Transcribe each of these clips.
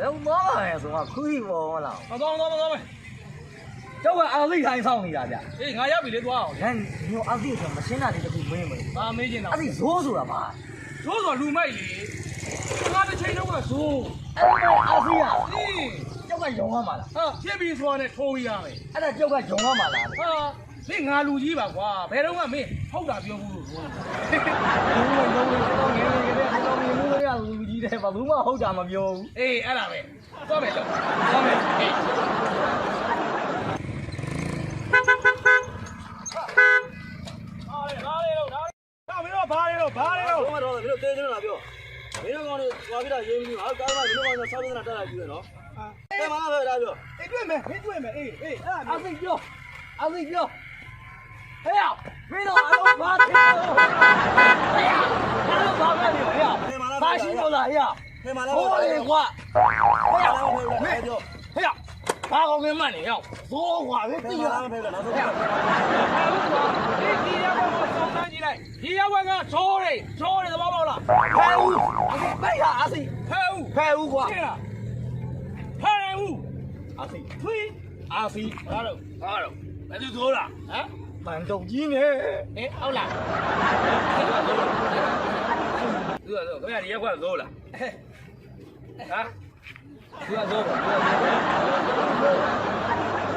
လုံးသွားပါမယ်ဆိုမှခူးပေါ်မလားမသွားမသွားမသွားမယ်ကျောက်ကအာသိထိုင်းဆောင်နေတာဗျအေးငါရောက်ပြီလေသွားအောင်လမ်းညိုအာသိဆိုမရှင်းတာတွေတခုမင်းမလို့ဘာမေးချင်တာအဲ့ဒီဇိုးဆိုတာပါသိုးဆိုလူမိုက်လေငါတစ်ချိန်တော့ကသိုးအဲ့ဒါအာသိရအေးကျောက်ကယုံရ မှာလားဟာဖြစ်ပြီးဆိုတာနဲ့ထိုးရမယ်အဲ့ဒါကျောက်ကယုံရမှာလားဟာမင်းငါလူကြီးပါကွာဘယ်တော့မှမင်းဟုတ်တာပြောဘူးလို့ပြောတယ်ယုံမယုံနေတော့ငယ်ငယ်ကလေးကတော့မြင်လို့ရလူကြီးတယ်ဘာဘူးမှဟုတ်တာမပြောဘူးအေးအဲ့ဒါပဲသွားမယ်လို့သွားမယ်အေးဟာလေဟာလေတော့ဒါမင်းတို့ဘာလေတော့ဘာလေတော့ဘာမှတော့မင်းတို့တေးကြလို့လားပြောမင်းတို့ကောင်တွေသွားပြီးတော့ရင်းပြီးဟာကားကမင်းတို့ကောင်တွေဆောက်နေတာတက်လာကြည့်ရနော်အဲမလားပဲဒါပြောအေးတွေ့မယ်မင်းတွေ့မယ်အေးအေးအဲ့ဒါအာသိပြောအာသိပြော ဟဲ့မင်းတို့အတော့ဘာဖြစ်လို့ဟဲ့ဘာလို့ဘာလဲဟဲ့ဘာရှိလို့လားဟဲ့ခဲမလားဟိုးလေကွာဟဲ့လားဟဲ့လားပြောဟဲ့ဘာကောင်ကမှန်နေရောက်ဇိုးကွာပဲခဲသိမရလားဟဲ့လားနောက်ဆုံးအဲ့ဒါဒီဒီရောက်တော့စောင်းတန်းကြည့်လိုက်ဒီရောက်ကချိုးတယ်ချိုးတယ်သဘောပေါက်လားဖဲဦးအဲ့ဒါအာသိဖဲဦးဖဲ ဦးကွာရှင်းလားဖဲဦးအာသိထွေးအာဖီဘာလို့ဘာလို့ဘယ်သူသိုးလားဟမ်ပန်တုံကြီးနေအေးဟုတ်လားသူကဆိုခင်ဗျာဒီရက်ခွက်သိုးလားဟမ်ဒီကဇိုးပါဒီကဇိုး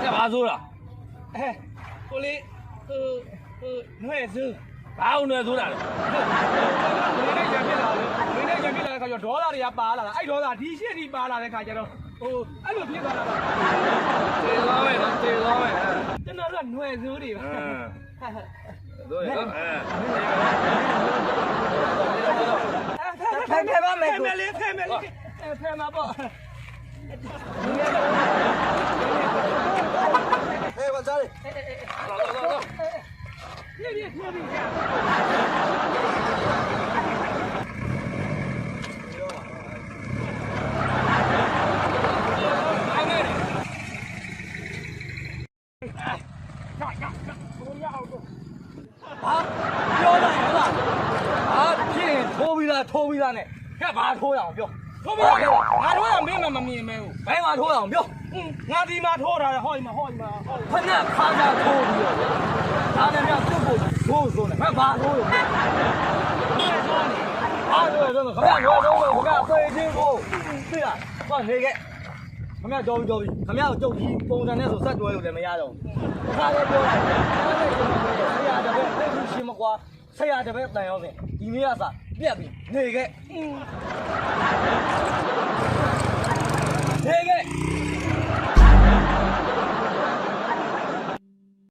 ကဲဘာသိုးလားအဲကိုလေးဟိုဟိုနှွဲ့စူးဘာအောင်နှွဲ့သိုးတာလဲမင်းနဲ့ရံပြလာတယ်မင်းနဲ့ရံပြလာတဲ့ခါကျတော့ဒေါ်လာတွေကပါလာတာအဲ့ဒေါ်လာဒီရှစ်ဒီပါလာတဲ့ခါကျတော့ ဟိုအဲ့လိုဖြစ်သွားတာပါသေသွားမယ်နော်သေသွားမယ်ကျွန်တော်တို့ကနှွဲ့စူးတွေပါတို့ရအဲဖဲဖဲပါမယ်ဖဲကိုမယ်လေးဖဲမယ်လေးအဲဖဲမှာပေါ့ဟဲ့ဘာစားလဲလာလာလာပြေးပြေးပြေးပြေး ဟာပြောလိုက်ဟုတ်လားဟာဖြစ်ရင် ထိုးပြီးသားထိုးပြီးသားနဲ့ကဲဘာထိုးရအောင်ပြောထိုးပါငါတို့ကမင်းမမမြင်မဲဘူးဘယ်မှာထိုးရအောင်ပြောငါဒီမှာထိုးတာဟောဒီမှာဟောဒီမှာဟောဖက်နဲ့ခါကြထိုးပြီးတော့ဒါနဲ့မြတ်သူ့ကိုထိုးဆိုနေဘယ်ဘာထိုးရအောင်အားရတော့ခမရတော့တော့ခမရဖေးချင်းကိုသိလားဟောနေခဲ့ခမရတော်ပြီတော်ပြီခမရကိုကြုတ်ကြီးပုံစံနဲ့ဆိုဆက်တွဲလို့လည်းမရတော့ဘူးခါလေးပြောလိုက်ဆရာတပည့်သိမှုရှင်မကွာဆရာတပည့်တန်ရောစင်ဒီနေ့ကစ ပြက်ပြီနေခဲ့